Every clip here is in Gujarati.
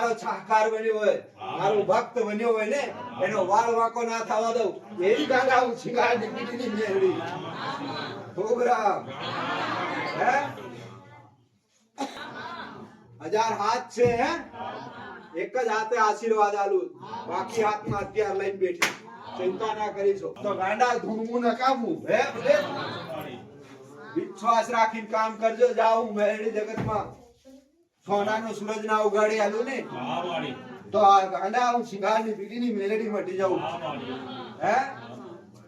મારો છાહકાર બન્યો હોય મારો ભક્ત બન્યો હોય ને એનો વાળ વાંકો ના થવા દઉં. એવી ગાડા હું શિકાર નીકળી મેળવી. છોકરા હે? હજાર હાથ છે હે? એક જ હાથે આશીર્વાદ આલું. બાકી હાથમાં હથિયાર લઈને બેઠી. ચિંતા ના કરીશો તો ગાંડા ધૂમવું નકામું હે વિશ્વાસ રાખીને કામ કરજો જાઉં મેળી જગતમાં. સોનાનો સૂરજ ના ઉગાડી આલું ને? તો આ ગાંડા હું પીડી ની મેલેડી મટી જાઉં. હે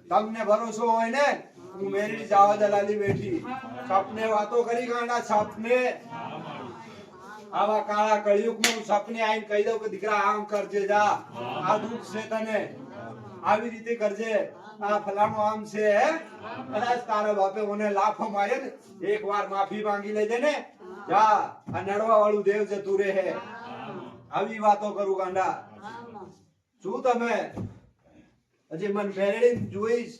તમને ભરોસો હોય ને? હું મેરડી જાવા દલાલી બેઠી. સપને વાતો કરી ગાંડા સપને. આવા કાળા કળિયુગમાં હું સપને આવીને કહી દઉં કે દીકરા આમ કરજે જા. આ દુઃખ છે તને. આવી રીતે કરજે. આ ફલાણું આમ છે હે? કદાચ તારા બાપે મને લાફો માર્યો ને એક વાર માફી માંગી લેજે ને. જા, આ નડવા વાળું દેવ જતું રહે. આવી વાતો કરું કાંડા શું તમે? હજી મન ફેરડી જોઈશ.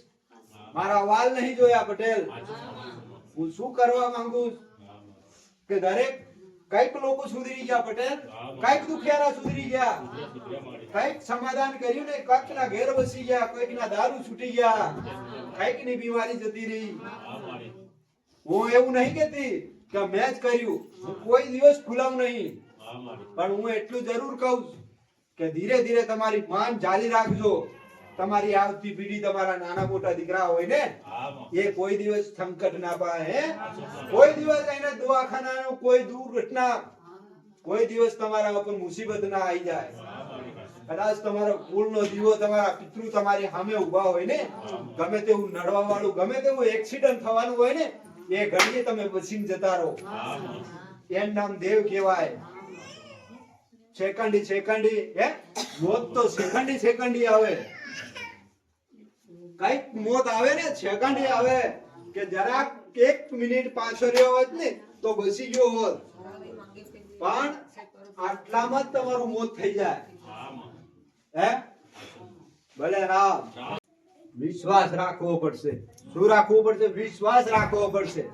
મારા વાલ નહીં જોયા, પટેલ. હું શું કરવા માંગુ? કે દરેક કંઈક લોકો સુધરી ગયા, પટેલ. કંઈક દુખિયારા સુધરી ગયા. કંઈક સમાધાન કર્યું ને કંઈક ના ઘેર વસી ગયા કંઈક ના દારૂ છૂટી ગયા. કંઈકની બીમારી જતી રહી. હું એવું નહીં કેતી કે મેં જ કર્યું. હું કોઈ દિવસ ફૂલાવ નહીં. પણ હું એટલું જરૂર કહું કે ધીરે ધીરે તમારી માન જાળી રાખજો. તમારી આવતી પેઢી તમારા નાના મોટા દીકરા હોય ને એ કોઈ દિવસ સંકટ ના પાય હે? કોઈ દિવસ એને દવાખાનાનો કોઈ દુર્ઘટના કોઈ દિવસ તમારા ઉપર મુસીબત ના આવી જાય. કદાચ તમારો કુળનો દીવો તમારા પિતૃ તમારી સામે ઊભા હોય ને ગમે તેવું નડવા વાળું ગમે તેવું એક્સિડન્ટ થવાનું હોય ને એ ઘડીએ તમે બચીને જતા રહો. એમ નામ દેવ કહેવાય. સેકન્ડી સેકન્ડી હે? મોત તો સેકન્ડી સેકન્ડી આવે. કંઈક મોત આવે ને સેકન્ડી આવે. કે જરાક એક મિનિટ પાછો રહ્યો હોત ને તો બસી ગયો હોત. પણ આટલામાં જ તમારું મોત થઈ જાય. હે ભલે રામ. વિશ્વાસ રાખવો પડશે. શું રાખવું પડશે? વિશ્વાસ રાખવો પડશે.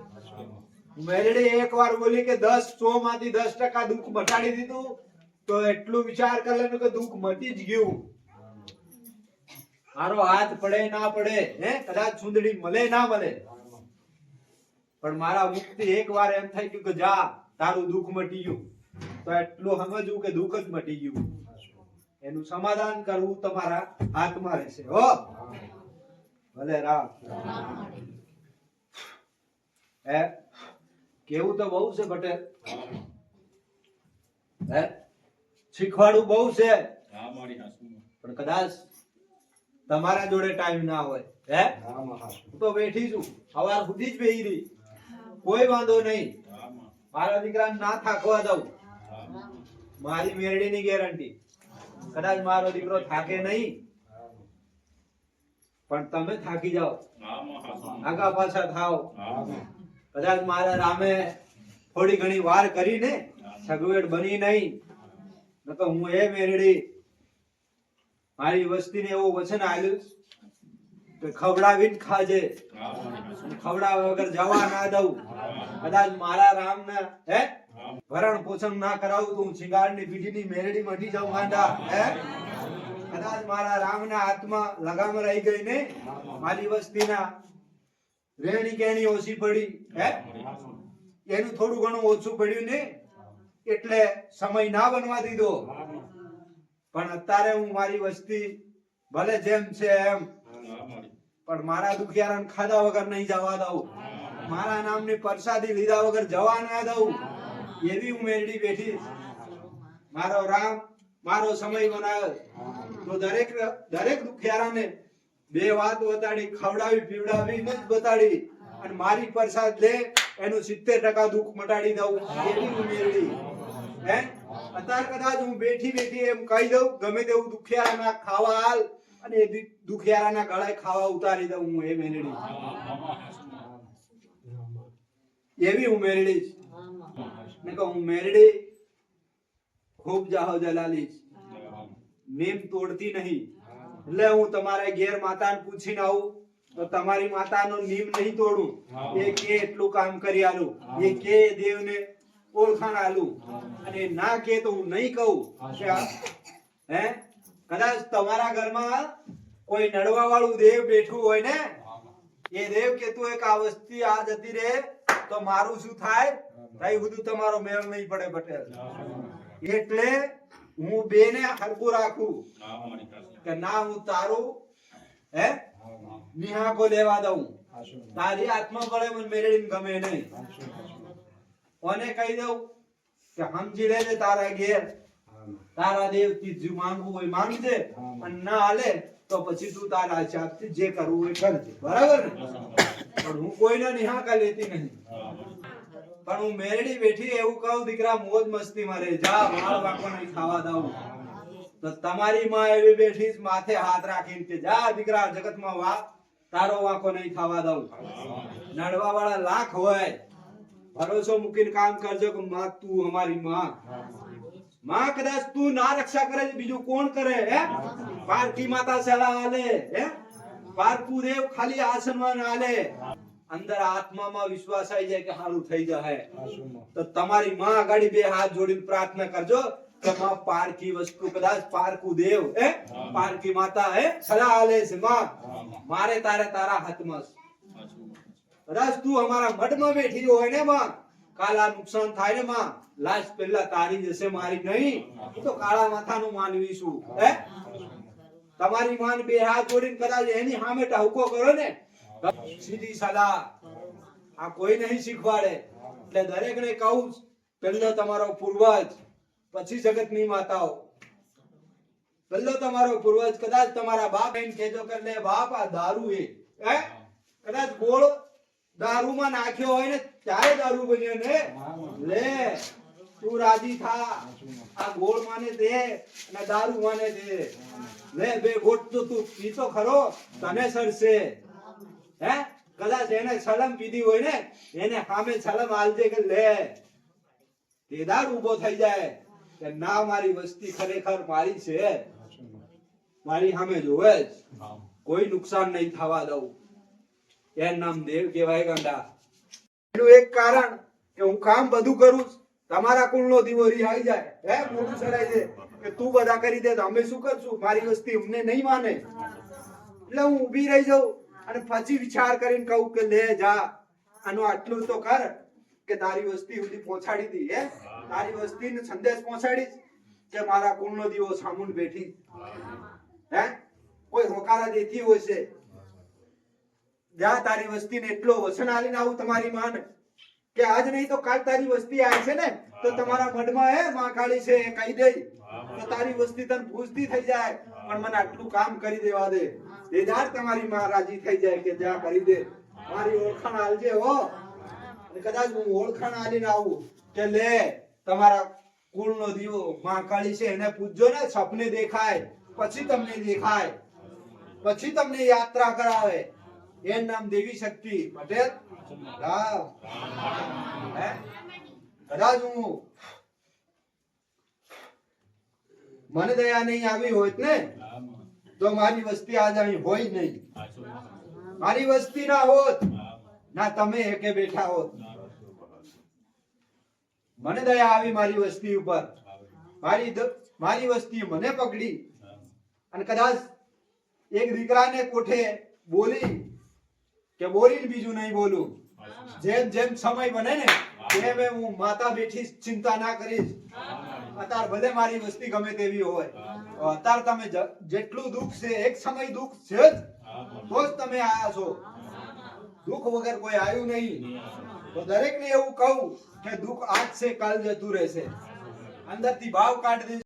મેલડી એક વાર બોલી કે દસ સો માંથી દસ ટકા દુઃખ મટાડી દીધું, તો એટલું વિચાર કરી કે દુઃખ મટી જ ગયું. મારો હાથ પડે ના પડે, હે? કદાચ સુંદડી મળે, ના મળે. પણ મારા મુક્તિ એક વાર એમ થઈ ગયું કે જા, તારું દુઃખ મટી ગયું. તો એટલું સમજવું કે દુઃખ જ મટી ગયું. એનું સમાધાન કરવું તમારા હાથમાં રહેશે, હો? ભલે રામ. હે? કેવું તો બહુ છે પટેલ હે? શીખવાડવું બહુ છે. પણ કદાચ તમારા જોડે ટાઈમ ના હોય. હે? હું તો બેઠી છું. સવાર સુધી જ બેહી રહી. કોઈ વાંધો નહીં. મારા દીકરા ના થાકવા દઉં. મારી મેરડીની ગેરંટી કદાચ મારો દીકરો થાકે નહીં. પણ તમે થાકી જાઓ. આગા પાછા થાવ કદાચ મારા રામે થોડી ઘણી વાર કરીને સગવડ બની નહીં. તો હું એ મેરડી મારી વસ્તીને એવું વચન આવ્યું કે ખવડાવીને ખાજે. ખવડાવ્યા વગર જવા ના દઉં. કદાચ મારા રામને હે? ભરણ પોષણ ના કરાવું તો હું શિંગારની પીઠીની મેરડી મટી જાઉં ગાંડા હે? કદાચ મારા રામના હાથમાં લગામ રહી ગઈ ને, મારી વસ્તીના રેણી કેણી ઓછી પડી, હે? એનું થોડું ઘણું ઓછું પડ્યું ને, એટલે સમય ના બનવા દીધો. પણ અત્યારે હું મારી વસ્તી ભલે જેમ છે એમ, પણ મારા દુખિયારાને ખાધા વગર નહીં જવા દઉં. મારા નામની પ્રસાદી લીધા વગર જવા ના દઉં. એવી હું મેરડી બેઠી. મારો રામ મારો સમય બનાવ્યો તો દરેક દરેક દુખિયારાને બે વાત બતાડી, ખવડાવી, પીવડાવી જ બતાડી. અને મારી પ્રસાદ લે, એનું સિત્તેર ટકા દુઃખ મટાડી દઉં. એવી હું મેળવી હે? અત્યારે કદાચ હું બેઠી બેઠી એમ કહી દઉં, ગમે તેવું દુખિયારાના ખાવા હાલ, અને એ દુખિયારાના ગળાએ ખાવા ઉતારી દઉં હું એ મેળવી એવી હું છું. ને હું મેરડી ખૂબ જાહો જલાલી. નેમ તોડતી નહીં. એટલે હું તમારા ઘેર માતાને પૂછીને આવું. તો તમારી માતાનો નીમ નહીં તોડું. એ કે એટલું કામ કરી આલું. એ કે દેવને ઓળખાણ આલું. અને ના કે તો હું નહીં કહું. કે હે? કદાચ તમારા ઘરમાં કોઈ નડવા વાળું દેવ બેઠું હોય ને, એ દેવ કેતું એક આ વસ્તી આ જતી રહે, તો મારું શું થાય? તઈ બધું તમારો મેળ નહીં પડે પટેલ. એટલે હું બેને હરખું રાખું કે ના હું તારું હે? નિહાકો લેવા દઉં. તારી આત્મા પડે મને મેળવીને ગમે નહીં. કોને કહી દઉં? કે સમજી લેજે તારા ઘેર. તારા દેવ તીજું માંગવું હોય માંગજે. અને ના હાલે તો પછી તું તારા હિસાબથી જે કરવું હોય કરજે. બરાબર ને? પણ હું કોઈને નિહાકા લેતી નહીં. પણ હું મેરડી બેઠી એવું કહું, દીકરા, મોજ મસ્તીમાં રહે જા, માળ વાંકો નહીં, ખાવા દઉં તો તમારી માં એવી બેઠી માથે હાથ રાખીને કે, જા, દીકરા, જગતમાં વા. તારો વાંકો નહીં, ખાવા દઉં નડવા વાળા લાખ હોય. ભરોસો મૂકીને કામ કરજો કે માં તું અમારી માં. માં કદાચ તું ના રક્ષા કરે બીજું કોણ કરે, હે? પારકી માતા સલાહ આલે, હે? પારકુ દેવ ખાલી આસનમાં આલે. અંદર આત્મામાં વિશ્વાસ આવી જાય કે સારું થઈ જશે તો તમારી માં આગળ બે હાથ જોડીને પ્રાર્થના કરજો પારકી વસ્તુ કદાચ પારકુ દેવ હે? પારકી માતા હે? સલાહ આલે છે માં. મારે તારે તારા હાથમાં. કદાચ તું અમારા મઢમાં બેઠી હોય ને માં કાલ નુકસાન થાય ને માં લાશ પહેલા તારી જશે મારી નહીં. તો કાળા માથાનું માનવી છું હે. તમારી માન બે હાથ જોડીને કદાચ એની સામે ટાહુકો કરો ને સીધી સલાહ આ કોઈ નહીં શીખવાડે. એટલે દરેકને કહું પહેલો તમારો પૂર્વજ, પછી જગતની માતાઓ. પહેલો તમારો પૂર્વજ, કદાચ તમારા બાપ એમ કહેજો કે લે બાપ, આ દારૂ એ કદાચ ગોળ દારૂમાં નાખ્યો હોય ને, ત્યારે દારૂ બન્યો ને? લે, તું રાજી થા. આ ગોળ માને દે અને દારૂ માને દે. લે, બે ગોટ તો તું પીતો ખરો, તને સરશે હે? કદાચ એને સલમ પીધી હોય ને, એને સામે સલમ આલજે કે લે. તેદાર ઊભો થઈ જાય કે ના, મારી વસ્તી ખરેખર મારી છે. મારી સામે જોવે જ. કોઈ નુકસાન નહીં થવા દઉં. એમ નામ દેવ કહેવાય ગંડા. એનું એક કારણ કે હું કામ બધું કરું. તમારા કુળનો દીવો રિહાઈ જાય. હે, મોટું ચડાય છે કે તું બધા કરી દે તો અમે શું કરશું? મારી વસ્તી અમને નહીં માને. એટલે હું ઊભી રહી જાઉં. અને પછી વિચાર કરીને કહું કે લે જા. આનું આટલું તો કર કે તારી વસ્તી સુધી પહોંચાડી દી, હે? તારી વસ્તીને સંદેશ પહોંચાડીશ કે મારા કુળનો દીવો સામુન બેઠી. હે? કોઈ હોકારા દેતી હોય છે? જ્યાં તારી વસ્તીને એટલો વસન આલીને આવું તમારી માને. કે આજ નહીં તો કાલ તારી વસ્તી આવી છે ને? તો તમારા મઢમાં, હે, માં કાળી છે એ કહી દે. તો તારી વસ્તી તને પૂછતી થઈ જાય, પણ મને આટલું કામ કરી દેવા દે. દેદાર તમારી માં રાજી થઈ જાય કે જા કરી દે. મારી ઓળખાણ આલજે હો. કદાચ હું ઓળખાણ આલીને આવું કે લે, તમારા કુળનો દીવો માં કાળી છે, એને પૂછજો ને, સપને દેખાય, પછી તમને દેખાય, પછી તમને યાત્રા કરાવે. એનું નામ દેવી શક્તિ, પટેલ? કદાચ હું મને દયા નહીં આવી હોત ને? તો મારી વસ્તી આજ અહીં હોય નહીં. મારી વસ્તી ના હોત. ના, તમે એકે બેઠા હોત. મને દયા આવી મારી વસ્તી ઉપર. મારી મારી વસ્તી મને પકડી. અને કદાચ એક દીકરાને કોઠે બોલી કે બોલી બીજું નહીં બોલું. જેમ જેમ સમય બને ને એમ હું માતા બેઠી ચિંતા ના કરીશ અત્યારે ભલે મારી વસ્તી ગમે તેવી હોય. તો તમે જેટલું દુઃખ છે એક સમય દુઃખ છે જ તો જ તમે આયા છો. દુઃખ વગર કોઈ આવ્યું નહીં. તો દરેકને એવું કહું કે દુઃખ આજ છે કાલ જતું રહેશે. અંદરથી ભાવ કાઢી